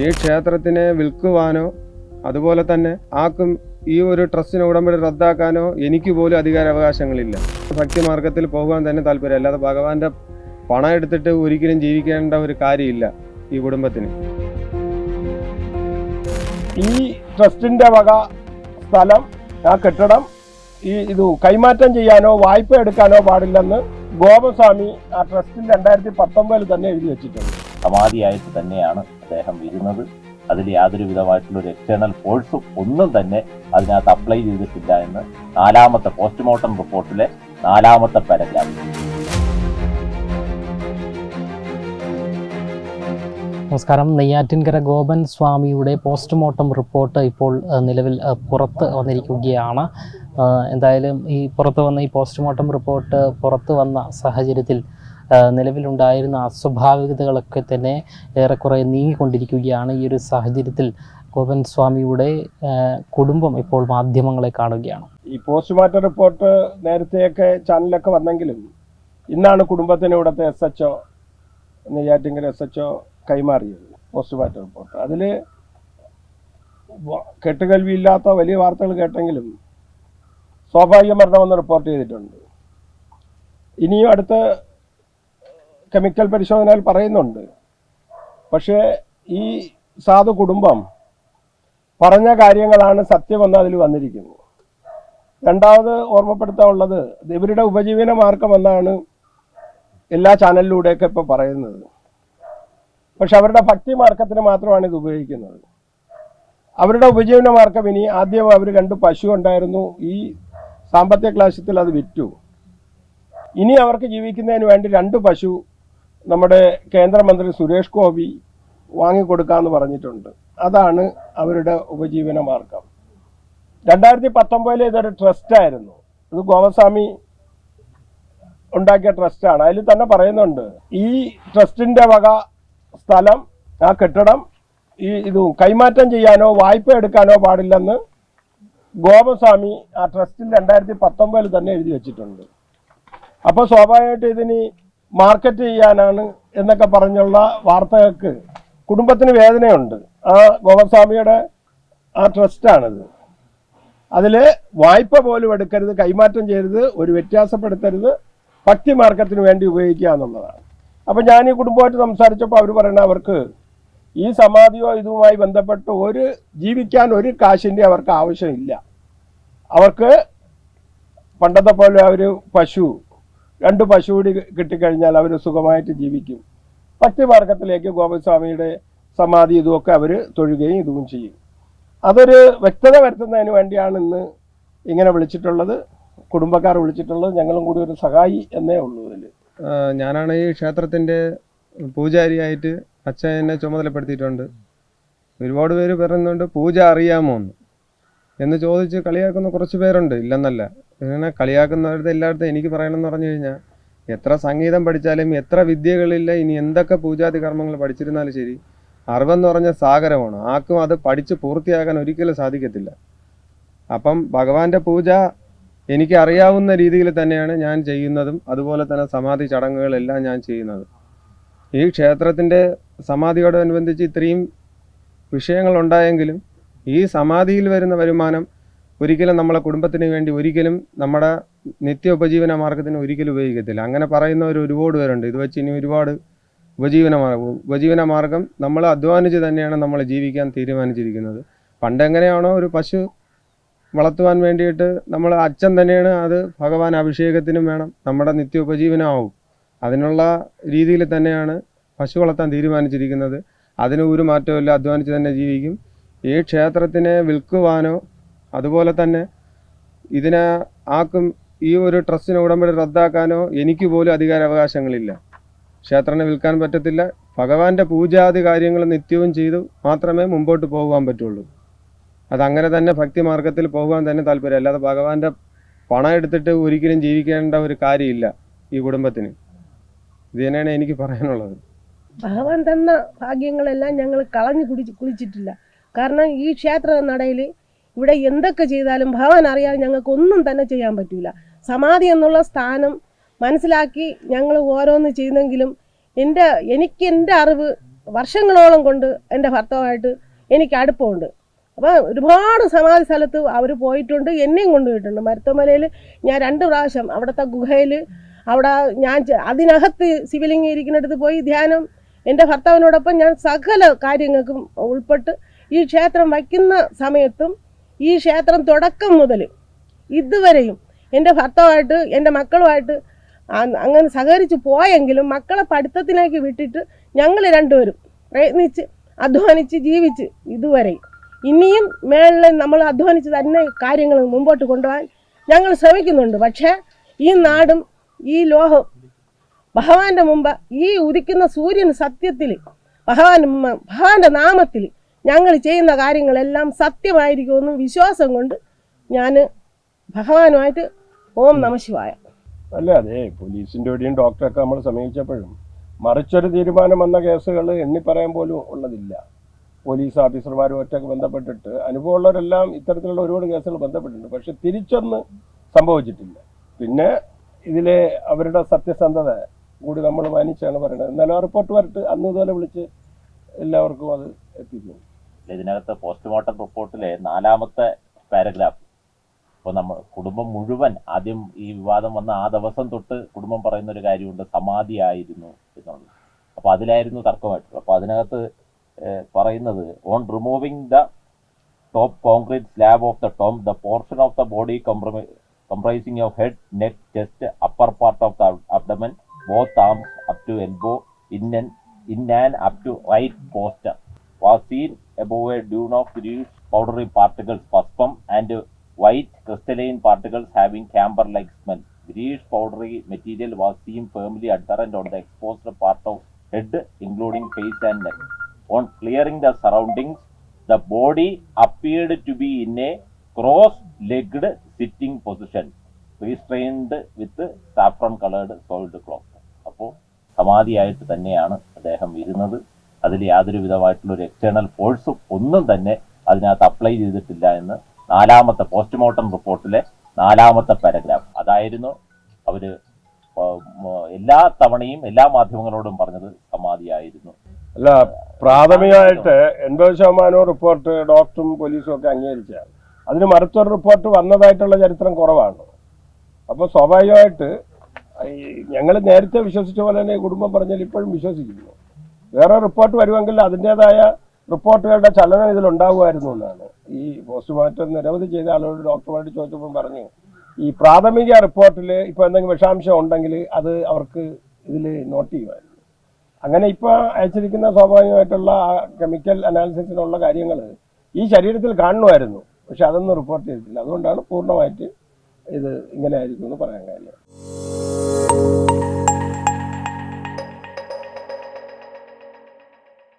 ഈ ക്ഷേത്രത്തിനെ വിൽക്കുവാനോ അതുപോലെ തന്നെ ആർക്കും ഈ ഒരു ട്രസ്റ്റിന് ഉടമ്പടി റദ്ദാക്കാനോ എനിക്ക് പോലും അധികാരാവകാശങ്ങളില്ല. ഭക്തിമാർഗത്തിൽ പോകാൻ തന്നെ താല്പര്യം. അല്ലാതെ ഭഗവാന്റെ പണം എടുത്തിട്ട് ഒരിക്കലും ജീവിക്കേണ്ട ഒരു കാര്യമില്ല ഈ കുടുംബത്തിന്. ഈ ട്രസ്റ്റിന്റെ വക സ്ഥലം ആ കെട്ടിടം ഈ ഇത് കൈമാറ്റം ചെയ്യാനോ വായ്പ എടുക്കാനോ പാടില്ലെന്ന് ഗോപസ്വാമി ആ ട്രസ്റ്റിൽ രണ്ടായിരത്തി പത്തൊമ്പതിൽ തന്നെ എഴുതി വെച്ചിട്ടുണ്ട്. സമാധിയായിട്ട് തന്നെയാണ് അദ്ദേഹം ഇരുന്നത്. അതിൽ യാതൊരു വിധമായിട്ടുള്ള ഒരു എക്സ്റ്റേണൽ ഫോഴ്സും ഒന്നും തന്നെ അതിനകത്ത് അപ്ലൈ ചെയ്തിട്ടില്ല എന്ന് നാലാമത്തെ പോസ്റ്റ്മോർട്ടം റിപ്പോർട്ടിലെ നാലാമത്തെ പാരഗ്രാഫ് നമസ്കാരം. നെയ്യാറ്റിൻകര ഗോപൻ സ്വാമിയുടെ പോസ്റ്റ്മോർട്ടം റിപ്പോർട്ട് ഇപ്പോൾ നിലവിൽ പുറത്ത് വന്നിരിക്കുകയാണ്. എന്തായാലും ഈ പുറത്ത് വന്ന ഈ പോസ്റ്റ്മോർട്ടം റിപ്പോർട്ട് പുറത്ത് വന്ന സാഹചര്യത്തിൽ നിലവിലുണ്ടായിരുന്ന അസ്വാഭാവികതകളൊക്കെ തന്നെ ഏറെക്കുറെ നീങ്ങിക്കൊണ്ടിരിക്കുകയാണ് ഈ ഒരു സാഹചര്യത്തിൽ ഗോപൻ സ്വാമിയുടെ കുടുംബം ഇപ്പോൾ മാധ്യമങ്ങളെ കാണുകയാണ്. ഈ പോസ്റ്റ്മോർട്ടം റിപ്പോർട്ട് നേരത്തെയൊക്കെ ചാനലൊക്കെ വന്നെങ്കിലും ഇന്നാണ് കുടുംബത്തിന് ഇവിടുത്തെ S H O Neyyattinkara S H O കൈമാറിയത് പോസ്റ്റ്മോർട്ടം റിപ്പോർട്ട്. അതിൽ കെട്ടുകൽവിയില്ലാത്ത വലിയ വാർത്തകൾ കേട്ടെങ്കിലും സ്വാഭാവിക മരണമെന്ന് റിപ്പോർട്ട് ചെയ്തിട്ടുണ്ട്. ഇനിയും അടുത്ത കെമിക്കൽ പരിശോധനയിൽ പറയുന്നുണ്ട്. പക്ഷേ ഈ സാധു കുടുംബം പറഞ്ഞ കാര്യങ്ങളാണ് സത്യമെന്ന് അതിൽ വന്നിരിക്കുന്നത് രണ്ടാമത് ഓർമ്മപ്പെടുത്താനുള്ളത് ഇവരുടെ ഉപജീവന മാർഗമെന്നാണ് എല്ലാ ചാനലിലൂടെയൊക്കെ ഇപ്പോൾ പറയുന്നത്. പക്ഷെ അവരുടെ ഭക്തി മാർഗത്തിന് മാത്രമാണ് ഇത് ഉപയോഗിക്കുന്നത്. അവരുടെ ഉപജീവന മാർഗം ഇനി ആദ്യം അവർ രണ്ട് പശു ഉണ്ടായിരുന്നു. ഈ സാമ്പത്തിക ക്ലാശത്തിൽ അത് വിറ്റു. ഇനി അവർക്ക് ജീവിക്കുന്നതിന് വേണ്ടി രണ്ട് പശു നമ്മുടെ കേന്ദ്രമന്ത്രി സുരേഷ് ഗോപി വാങ്ങിക്കൊടുക്കാമെന്ന് പറഞ്ഞിട്ടുണ്ട്. അതാണ് അവരുടെ ഉപജീവന മാർഗം. രണ്ടായിരത്തി പത്തൊമ്പതിൽ ഇതൊരു ട്രസ്റ്റായിരുന്നു ഇത് ഗോപസ്വാമി ഉണ്ടാക്കിയ ട്രസ്റ്റാണ് അതിൽ തന്നെ പറയുന്നുണ്ട് ഈ ട്രസ്റ്റിന്റെ വക സ്ഥലം ആ കെട്ടിടം ഈ ഇത് കൈമാറ്റം ചെയ്യാനോ വായ്പ എടുക്കാനോ പാടില്ലെന്ന് ഗോപസ്വാമി ആ ട്രസ്റ്റിൽ രണ്ടായിരത്തി പത്തൊമ്പതിൽ തന്നെ എഴുതി വെച്ചിട്ടുണ്ട്. അപ്പോൾ സ്വാഭാവികമായിട്ട് ഇതിന് മാർക്കറ്റ് ചെയ്യാനാണ് എന്നൊക്കെ പറഞ്ഞുള്ള വാർത്തകൾക്ക് കുടുംബത്തിന് വേദനയുണ്ട്. ആ ഗോപസ്വാമിയുടെ ആ ട്രസ്റ്റാണിത്. അതിൽ വായ്പ പോലും എടുക്കരുത് കൈമാറ്റം ചെയ്യരുത് ഒരു വ്യത്യാസപ്പെടുത്തരുത് ഭക്തി മാർഗത്തിന് വേണ്ടി ഉപയോഗിക്കുക എന്നുള്ളതാണ്. അപ്പം ഞാൻ ഈ കുടുംബമായിട്ട് സംസാരിച്ചപ്പോൾ അവർ പറയുന്നത് അവർക്ക് ഈ സമാധിയോ ഇതുമായി ബന്ധപ്പെട്ട് ഒരു ജീവിക്കാൻ ഒരു കാശിന്റെ അവർക്ക് ആവശ്യമില്ല. അവർക്ക് പണ്ടത്തെ പോലെ അവർ പശു രണ്ട് പശു കൂടി കിട്ടിക്കഴിഞ്ഞാൽ അവർ സുഖമായിട്ട് ജീവിക്കും. ഭക്തിമാർഗത്തിലേക്ക് ഗോപസ്വാമിയുടെ സമാധി ഇതുമൊക്കെ അവർ തൊഴുകയും ഇതും ചെയ്യും. അതൊരു വ്യക്തത വരുത്തുന്നതിന് വേണ്ടിയാണ് ഇന്ന് ഇങ്ങനെ വിളിച്ചിട്ടുള്ളത്. കുടുംബക്കാർ വിളിച്ചിട്ടുള്ളത്. ഞങ്ങളും കൂടി ഒരു സഹായി എന്നേ ഉള്ളൂ ഇതിൽ ഞാനാണ് ഈ ക്ഷേത്രത്തിന്റെ പൂജാരിയായിട്ട് അച്ഛൻ എന്നെ ചുമതലപ്പെടുത്തിയിട്ടുണ്ട്. ഒരുപാട് പേര് പറയുന്നുണ്ട് പൂജ അറിയാമോ? എന്ന്. എന്ന് ചോദിച്ച് കളിയാക്കുന്ന കുറച്ച് പേരുണ്ട് ഇല്ലെന്നല്ല. ഇങ്ങനെ കളിയാക്കുന്നവരുടെ എല്ലായിടത്തും എനിക്ക് പറയണമെന്ന് പറഞ്ഞു കഴിഞ്ഞാൽ എത്ര സംഗീതം പഠിച്ചാലും എത്ര വിദ്യകളില്ല ഇനി എന്തൊക്കെ പൂജാതി കർമ്മങ്ങൾ പഠിച്ചിരുന്നാലും ശരി അറിവെന്ന് പറഞ്ഞ സാഗരമാണ്. ആർക്കും അത് പഠിച്ച് പൂർത്തിയാക്കാൻ ഒരിക്കലും സാധിക്കത്തില്ല. അപ്പം ഭഗവാന്റെ പൂജ എനിക്ക് അറിയാവുന്ന രീതിയിൽ തന്നെയാണ് ഞാൻ ചെയ്യുന്നതും അതുപോലെ തന്നെ സമാധി ചടങ്ങുകളെല്ലാം ഞാൻ ചെയ്യുന്നത്. ഈ ക്ഷേത്രത്തിന്റെ സമാധിയോടനുബന്ധിച്ച് ഇത്രയും വിഷയങ്ങളുണ്ടായെങ്കിലും ഈ സമാധിയിൽ വരുന്ന വരുമാനം ഒരിക്കലും നമ്മളെ കുടുംബത്തിന് വേണ്ടി ഒരിക്കലും നമ്മുടെ നിത്യ ഉപജീവന മാർഗത്തിന് ഒരിക്കലും ഉപയോഗിക്കത്തില്ല. അങ്ങനെ പറയുന്നവർ ഒരുപാട് പേരുണ്ട്. ഇത് വെച്ച് ഇനി ഒരുപാട് ഉപജീവന മാർഗം ഉപജീവന മാർഗം നമ്മൾ അധ്വാനിച്ച് തന്നെയാണ് നമ്മൾ ജീവിക്കാൻ തീരുമാനിച്ചിരിക്കുന്നത്. പണ്ടെങ്ങനെയാണോ ഒരു പശു വളർത്തുവാൻ വേണ്ടിയിട്ട് നമ്മൾ അച്ഛൻ തന്നെയാണ് അത് ഭഗവാൻ അഭിഷേകത്തിനും വേണം. നമ്മുടെ നിത്യ ഉപജീവനമാവും അതിനുള്ള രീതിയിൽ തന്നെയാണ് പശു വളർത്താൻ തീരുമാനിച്ചിരിക്കുന്നത്. അതിന് ഒരു മാറ്റമില്ല അധ്വാനിച്ച് തന്നെ ജീവിക്കും. ഈ ക്ഷേത്രത്തിനെ വിൽക്കുവാനോ അതുപോലെ തന്നെ ഇതിനെ ആക്കും ഈ ഒരു ട്രസ്റ്റിന് ഉടമ്പടി റദ്ദാക്കാനോ എനിക്ക് പോലും അധികാരാവകാശങ്ങളില്ല. ക്ഷേത്രനെ വിൽക്കാൻ പറ്റത്തില്ല. ഭഗവാന്റെ പൂജാതി കാര്യങ്ങൾ നിത്യവും ചെയ്തു മാത്രമേ മുമ്പോട്ട് പോകുവാൻ പറ്റുള്ളൂ. അതങ്ങനെ തന്നെ ഭക്തി മാർഗത്തിൽ പോകുവാൻ തന്നെ താല്പര്യം. അല്ലാതെ ഭഗവാന്റെ പണം എടുത്തിട്ട് ഒരിക്കലും ജീവിക്കേണ്ട ഒരു കാര്യമില്ല ഈ കുടുംബത്തിന്. ഇത് തന്നെയാണ് എനിക്ക് പറയാനുള്ളത്. ഭഗവാൻ തന്ന ഭാഗ്യങ്ങളെല്ലാം ഞങ്ങൾ കളഞ്ഞു കുടിച്ച് കുളിച്ചിട്ടില്ല. കാരണം ഈ ക്ഷേത്ര നടയിൽ ഇവിടെ എന്തൊക്കെ ചെയ്താലും ഭഗവാൻ അറിയാതെ ഞങ്ങൾക്ക് ഒന്നും തന്നെ ചെയ്യാൻ പറ്റില്ല സമാധി എന്നുള്ള സ്ഥാനം മനസ്സിലാക്കി ഞങ്ങൾ ഓരോന്ന് ചെയ്യുന്നെങ്കിലും എന്റെ എനിക്ക് എന്റെ അറിവ് വർഷങ്ങളോളം കൊണ്ട് എന്റെ ഭർത്താവായിട്ട് എനിക്ക് അടുപ്പമുണ്ട്. അപ്പോൾ ഒരുപാട് സമാധി സ്ഥലത്ത് അവർ പോയിട്ടുണ്ട് എന്നെയും കൊണ്ടുപോയിട്ടുണ്ട് മരുത്തമലയിൽ ഞാൻ രണ്ട് പ്രാവശ്യം അവിടുത്തെ ഗുഹയിൽ അവിടെ ഞാൻ അതിനകത്ത് ശിവലിംഗം ഇരിക്കുന്നിടത്ത് പോയി ധ്യാനം. എന്റെ ഭർത്താവിനോടൊപ്പം ഞാൻ സകല കാര്യങ്ങൾക്കും ഉൾപ്പെട്ട് ഈ ക്ഷേത്രം വയ്ക്കുന്ന സമയത്തും ഈ ക്ഷേത്രം തുടക്കം മുതൽ ഇതുവരെയും എന്റെ ഭർത്താവായിട്ട് എന്റെ മക്കളുമായിട്ട് അങ്ങനെ സഹകരിച്ച് പോയെങ്കിലും മക്കളെ പഠിത്തത്തിലേക്ക് വിട്ടിട്ട് ഞങ്ങൾ രണ്ടുപേരും പ്രയത്നിച്ച് അധ്വാനിച്ച് ജീവിച്ച് ഇതുവരെ. ഇനിയും മേളിൽ നമ്മൾ അധ്വാനിച്ച് തന്നെ കാര്യങ്ങൾ മുമ്പോട്ട് കൊണ്ടുപോകാൻ ഞങ്ങൾ ശ്രമിക്കുന്നുണ്ട്. പക്ഷേ ഈ നാടും ഈ ലോഹവും ഭഗവാന്റെ മുമ്പ് ഈ ഉദിക്കുന്ന സൂര്യൻ സത്യത്തിൽ ഭഗവാൻ ഭഗവാന്റെ നാമത്തിൽ ഞങ്ങൾ ചെയ്യുന്ന കാര്യങ്ങളെല്ലാം സത്യമായിരിക്കുമെന്നും വിശ്വാസം കൊണ്ട് ഞാൻ ഭഗവാനുമായിട്ട് ഓം നമശിവായ അല്ല അതെ പോലീസിന്റെ വഴിയും ഡോക്ടറൊക്കെ നമ്മൾ സമീപിച്ചപ്പോഴും മറിച്ചൊരു തീരുമാനം വന്ന കേസുകൾ എണ്ണി പറയാൻ പോലും ഉള്ളതില്ല. പോലീസ് ഓഫീസർമാരും ഒറ്റയ്ക്ക് ബന്ധപ്പെട്ടിട്ട് അനുഭവമുള്ളവരെല്ലാം ഇത്തരത്തിലുള്ള ഒരുപാട് കേസുകൾ ബന്ധപ്പെട്ടിട്ടുണ്ട്. പക്ഷെ തിരിച്ചൊന്ന് സംഭവിച്ചിട്ടില്ല. പിന്നെ ഇതിലെ അവരുടെ സത്യസന്ധത കൂടി നമ്മൾ മാനിച്ചാണ് പറയുന്നത് എന്നാലും ആ റിപ്പോർട്ട് വരട്ട്. അന്ന് ഇതുപോലെ വിളിച്ച് എല്ലാവർക്കും അത് എത്തിക്കും. ഇതിനകത്ത് പോസ്റ്റ്മോർട്ടം റിപ്പോർട്ടിലെ നാലാമത്തെ പാരഗ്രാഫ് ഇപ്പോൾ നമ്മൾ കുടുംബം മുഴുവൻ ആദ്യം ഈ വിവാദം വന്ന ആ ദിവസം തൊട്ട് കുടുംബം പറയുന്ന ഒരു കാര്യമുണ്ട് സമാധിയായിരുന്നു എന്നുള്ളത്. അപ്പോൾ അതിലായിരുന്നു തർക്കമായിട്ടുള്ളത്. അപ്പോൾ അതിനകത്ത് പറയുന്നത് on removing the top concrete slab of the tomb the portion of the body comprising comprising of head neck chest upper part of the abdomen arms up up to elbow in in and up to right poster was seen above a dune of greenish powdery particles, puspum, and white crystalline particles having camber-like smell. Greenish powdery material was seen firmly adherent on the exposed part of head, including face and neck. On clearing the surroundings, the body appeared to be in a cross-legged sitting position, restrained with saffron-colored soiled cloth. അപ്പോൾ സമാധിയായിട്ട് തന്നെയാണ് അദ്ദേഹം ഇരുന്നത് അതിൽ യാതൊരു വിധമായിട്ടുള്ള ഒരു external ഫോഴ്സും ഒന്നും തന്നെ അതിനകത്ത് അപ്ലൈ ചെയ്തിട്ടില്ല എന്ന് നാലാമത്തെ പോസ്റ്റ്മോർട്ടം റിപ്പോർട്ടിലെ നാലാമത്തെ പാരഗ്രാഫ് അതായിരുന്നു അവർ എല്ലാ തവണയും എല്ലാ മാധ്യമങ്ങളോടും പറഞ്ഞത് സമാധിയായിരുന്നു. അല്ല പ്രാഥമികമായിട്ട് എൺപത് ശതമാനവും റിപ്പോർട്ട് ഡോക്ടറും പോലീസും ഒക്കെ അംഗീകരിച്ചാണ് അതിന് മറുത്തൊരു റിപ്പോർട്ട് വന്നതായിട്ടുള്ള ചരിത്രം കുറവാണ്. അപ്പോൾ സ്വാഭാവികമായിട്ട് ഞങ്ങൾ നേരത്തെ വിശ്വസിച്ച പോലെ തന്നെ കുടുംബം പറഞ്ഞാൽ ഇപ്പോഴും വിശ്വസിക്കുന്നു. വേറെ റിപ്പോർട്ട് വരുമെങ്കിൽ അതിന്റെതായ റിപ്പോർട്ടുകളുടെ ചലനം ഇതിലുണ്ടാകുമായിരുന്നു എന്നാണ്. ഈ പോസ്റ്റ്മോർട്ടം നിരവധി ചെയ്ത ആളുകളോട് ഡോക്ടർമാരോട് ചോദിച്ചപ്പോൾ പറഞ്ഞു ഈ പ്രാഥമിക റിപ്പോർട്ടിൽ ഇപ്പോൾ എന്തെങ്കിലും വിഷാംശം ഉണ്ടെങ്കിൽ അത് അവർക്ക് ഇതിൽ നോട്ട് ചെയ്യുമായിരുന്നു. അങ്ങനെ ഇപ്പോൾ അയച്ചിരിക്കുന്ന സ്വാഭാവികമായിട്ടുള്ള ആ കെമിക്കൽ അനാലിസിസിനുള്ള കാര്യങ്ങൾ ഈ ശരീരത്തിൽ കാണുമായിരുന്നു. പക്ഷെ അതൊന്നും റിപ്പോർട്ട് ചെയ്തിട്ടില്ല. അതുകൊണ്ടാണ് പൂർണമായിട്ട് ഇത് ഇങ്ങനെ ആയിരിക്കും എന്ന് പറയാൻ കാര്യം.